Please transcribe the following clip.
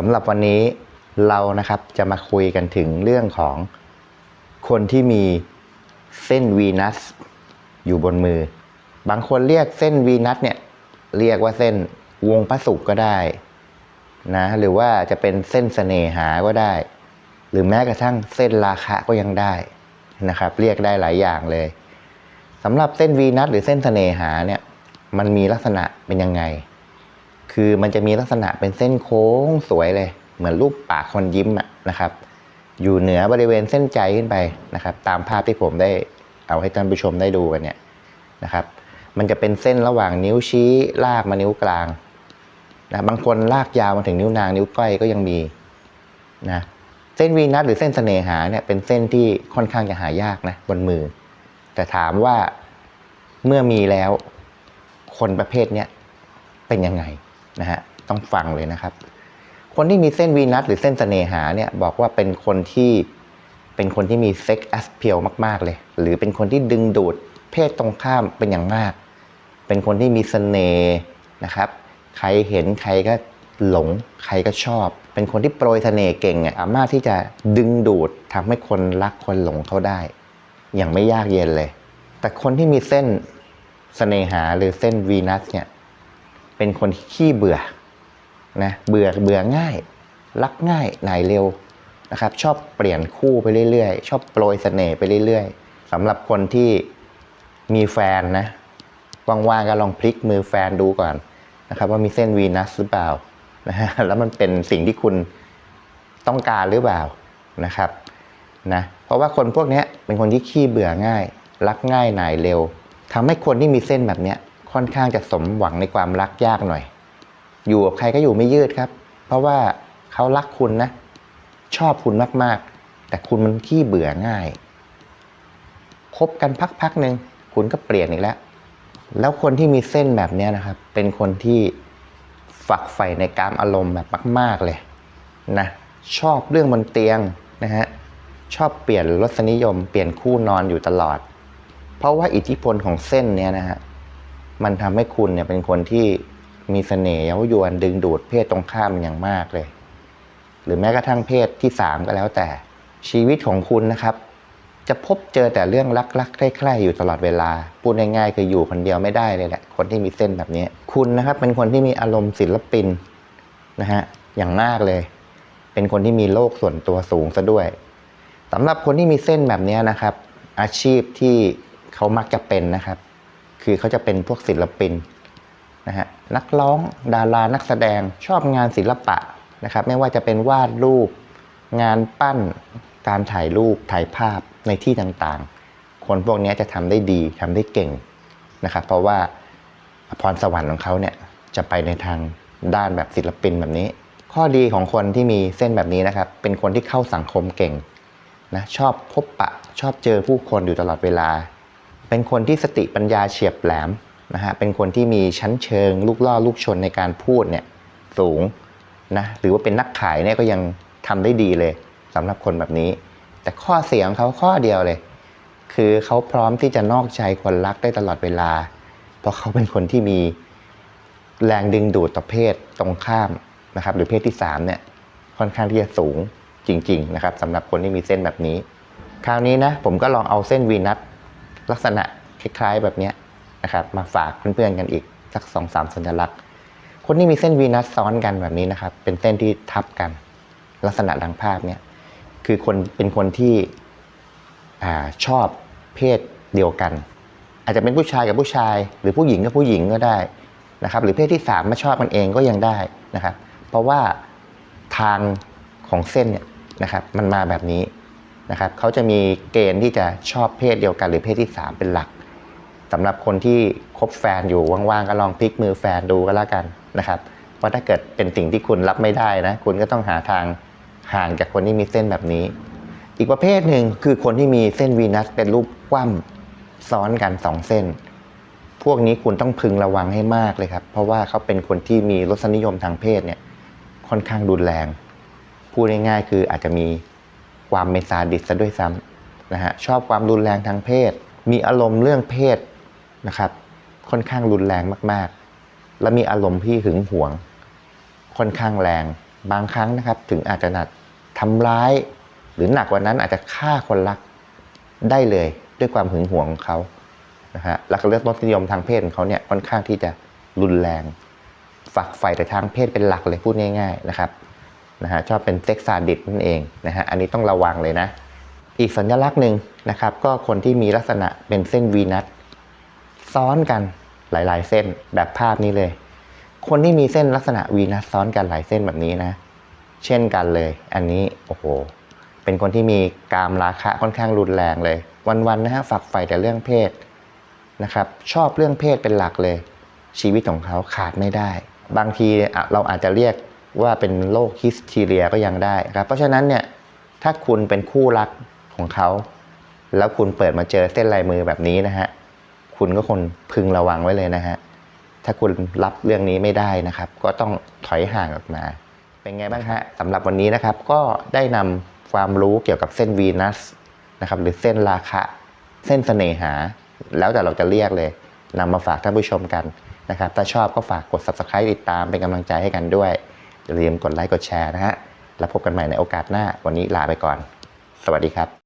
สำหรับวันนี้เรานะครับจะมาคุยกันถึงเรื่องของคนที่มีเส้นวีนัสอยู่บนมือ บางคนเรียกเส้นวีนัสเนี่ยเรียกว่าเส้นวงพระศุกร์ก็ได้นะหรือว่าจะเป็นเส้นเสน่หาก็ได้ หรือแม้กระทั่งเส้นราคะก็ยังได้นะครับ เรียกได้หลายอย่างเลยสำหรับเส้นวีนัสหรือเส้นเสน่หาเนี่ยมันมีลักษณะเป็นยังไง คือมันจะมีลักษณะเป็นเส้นโค้งสวยเลย เหมือนรูปปากคนยิ้มอะนะครับ อยู่เหนือบริเวณเส้นใจขึ้นไปนะครับ ตามภาพที่ผมได้เอาให้ท่านผู้ชมได้ดูกันเนี่ยนะครับ มันจะเป็นเส้นระหว่างนิ้วชี้ลากมานิ้วกลางนะบางคนลากยาวมาถึงนิ้วนางนิ้วก้อยก็ยังมีนะเส้นวีนัสหรือเส้นเสน่หาเนี่ยเป็นเส้นที่ค่อนข้างจะหายากนะบนมือ แต่ถามว่าเมื่อมีแล้วคนประเภทเนี้ยเป็นยังไง นะฮะต้องฟังเลยนะครับ คนที่มีเส้นวีนัสหรือเส้นเสน่หาเนี่ยบอกว่าเป็นคนที่เป็นคนที่มีเซ็กแอสเพียลมาก ๆเลย หรือเป็นคนที่ดึงดูดเพศตรงข้ามเป็นอย่างมาก เป็นคนที่มีเสน่ห์นะครับ ใครเห็นใครก็หลงใครก็ชอบ เป็นคนที่โปรยเสน่ห์เก่งอะสามารถที่จะดึงดูดทำให้คนรักคนหลงเขาได้ อย่างไม่ยากเย็นเลย แต่คนที่มีเส้นเสน่หาหรือเส้นวีนัสเนี่ย เป็นคนขี้เบื่อนะเบื่อเบื่อง่าย รักง่ายหน่ายเร็วนะครับ ชอบเปลี่ยนคู่ไปเรื่อยๆ ชอบโปรยเสน่ห์ไปเรื่อยๆสำหรับคนที่มีแฟนนะว่างๆก็ลองพลิกมือแฟนดูก่อนนะครับ ว่ามีเส้นวีนัสหรือเปล่านะฮะแล้วมันเป็นสิ่งที่คุณต้องการหรือเปล่านะครับนะเพราะว่าคนพวกนี้เป็นคนที่ขี้เบื่อง่าย รักง่ายหน่ายเร็วทำให้คนที่มีเส้นแบบเนี้ย ค่อนข้างจะสมหวังในความรักยากหน่อย อยู่กับใครก็อยู่ไม่ยืดครับ เพราะว่าเขารักคุณนะ ชอบคุณมากๆ แต่คุณมันขี้เบื่อง่ายคบกันพักๆหนึ่งคุณก็เปลี่ยนอีกแล้ว แล้วคนที่มีเส้นแบบนี้นะครับ เป็นคนที่ฝักใฝ่ในการอารมณ์แบบมาก ๆเลยนะชอบเรื่องบนเตียงนะฮะชอบเปลี่ยนรสนิยม เปลี่ยนคู่นอนอยู่ตลอด เพราะว่าอิทธิพลของเส้นเนี้ยนะฮะ มันทำให้คุณเนี่ยเป็นคนที่มีเสน่ห์เย้ายวนดึงดูดเพศตรงข้ามอย่างมากเลย หรือแม้กระทั่งเพศที่สามก็แล้วแต่ ชีวิตของคุณนะครับ จะพบเจอแต่เรื่องรักๆใคร่ๆอยู่ตลอดเวลา พูดง่ายๆคืออยู่คนเดียวไม่ได้เลยแหละ คนที่มีเส้นแบบนี้ คุณนะครับเป็นคนที่มีอารมณ์ศิลปินนะฮะอย่างมากเลย เป็นคนที่มีโลกส่วนตัวสูงซะด้วยสำหรับคนที่มีเส้นแบบนี้นะครับ อาชีพที่เขามักจะเป็นนะครับ คือเขาจะเป็นพวกศิลปินนะฮะนักร้องดารานักแสดงชอบงานศิลปะนะครับ ไม่ว่าจะเป็นวาดรูป งานปั้นการถ่ายรูปถ่ายภาพในที่ต่างๆ คนพวกนี้จะทำได้ดีทำได้เก่งนะครับ เพราะว่าพรสวรรค์ของเขาเนี่ยจะไปในทางด้านแบบศิลปินแบบนี้ ข้อดีของคนที่มีเส้นแบบนี้นะครับ เป็นคนที่เข้าสังคมเก่งนะชอบพบปะชอบเจอผู้คนอยู่ตลอดเวลา เป็นคนที่สติปัญญาเฉียบแหลมนะฮะเป็นคนที่มีชั้นเชิง ลูกล่อลูกชนในการพูดเนี่ยสูงนะหรือว่าเป็นนักขายเนี่ยก็ยังทำได้ดีเลยสำหรับคนแบบนี้ แต่ข้อเสียงเขาข้อเดียวเลย คือเขาพร้อมที่จะนอกใจคนรักได้ตลอดเวลา เพราะเขาเป็นคนที่มีแรงดึงดูดต่อเพศตรงข้ามนะครับหรือเพศที่สามเนี่ยค่อนข้างที่จะสูงจริง ๆ นะครับสำหรับคนที่มีเส้นแบบนี้ คราวนี้นะผมก็ลองเอาเส้นวีนัส ลักษณะคล้ายๆแบบนี้นะครับ มาฝากเพื่อนๆกันอีกสักสองสามสัญลักษณ์ คนที่มีเส้นวีนัสซ้อนกันแบบนี้นะครับ เป็นเส้นที่ทับกัน ลักษณะดังภาพเนี่ยคือคนเป็นคนที่อาชอบเพศเดียวกัน อาจจะเป็นผู้ชายกับผู้ชาย หรือผู้หญิงกับผู้หญิงก็ได้นะครับ หรือเพศที่สามมาชอบมันเองก็ยังได้นะครับ เพราะว่าทางของเส้นเนี่ยนะครับ มันมาแบบนี้ นะครับเขาจะมีเกณฑ์ที่จะชอบเพศเดียวกันหรือเพศที่สามเป็นหลักสำหรับคนที่คบแฟนอยู่ว่างๆก็ลองพลิกมือแฟนดูก็แล้วกันนะครับว่าถ้าเกิดเป็นสิ่งที่คุณรับไม่ได้นะคุณก็ต้องหาทางห่างจากคนที่มีเส้นแบบนี้ อีกประเภทหนึ่งคือคนที่มีเส้นวีนัสเป็นรูปคว่ำซ้อนกันสองเส้น พวกนี้คุณต้องพึงระวังให้มากเลยครับ เพราะว่าเขาเป็นคนที่มีรสนิยมทางเพศเนี่ยค่อนข้างรุนแรง พูดง่ายๆคืออาจจะมี ความเมซาดิสซะด้วยซ้ำนะฮะชอบความรุนแรงทางเพศ มีอารมณ์เรื่องเพศนะครับค่อนข้างรุนแรงมากๆ และมีอารมณ์ที่หึงหวง ค่อนข้างแรงบางครั้งนะครับถึงอาจจะหนักทำร้าย หรือหนักกว่านั้นอาจจะฆ่าคนรักได้เลยด้วยความหึงหวงของเขานะฮะแล้วก็เรื่องรสนิยมทางเพศของเขาเนี่ยค่อนข้างที่จะรุนแรง ฝักใฝ่แต่ทางเพศเป็นหลักเลยพูดง่าย ๆนะครับ นะฮะชอบเป็นเซ็กซ์ซาดิสนั่นเองนะฮะอันนี้ต้องระวังเลยนะ อีกสัญลักษณ์หนึ่งนะครับ ก็คนที่มีลักษณะเป็นเส้นวีนัสซ้อนกันหลายๆ เส้นแบบภาพนี้เลย คนที่มีเส้นลักษณะวีนัสซ้อนกันหลายเส้นแบบนี้นะ เช่นกันเลย อันนี้โอ้โห เป็นคนที่มีกามราคะค่อนข้างรุนแรงเลย วันๆนะฮะฝักใฝ่แต่เรื่องเพศนะครับ ชอบเรื่องเพศเป็นหลักเลย ชีวิตของเขาขาดไม่ได้ บางทีเราอาจจะเรียก ว่าเป็นโรคฮิสทีเรียก็ยังได้ครับ เพราะฉะนั้นเนี่ยถ้าคุณเป็นคู่รักของเขา แล้วคุณเปิดมาเจอเส้นลายมือแบบนี้นะฮะคุณก็คนพึงระวังไว้เลยนะฮะถ้าคุณรับเรื่องนี้ไม่ได้นะครับ ก็ต้องถอยห่างออกมา เป็นไงบ้างฮะสำหรับวันนี้นะครับ ก็ได้นำความรู้เกี่ยวกับเส้นวีนัสนะครับหรือเส้นราคะ เส้นเสน่หา แล้วแต่เราจะเรียกเลยนำมาฝากท่านผู้ชมกันนะครับ ถ้าชอบก็ฝากกด subscribe ติดตามเป็นกำลังใจให้กันด้วย อย่าลืมกดไลค์กดแชร์นะฮะแล้วพบกันใหม่ในโอกาสหน้าวันนี้ลาไปก่อน สวัสดีครับ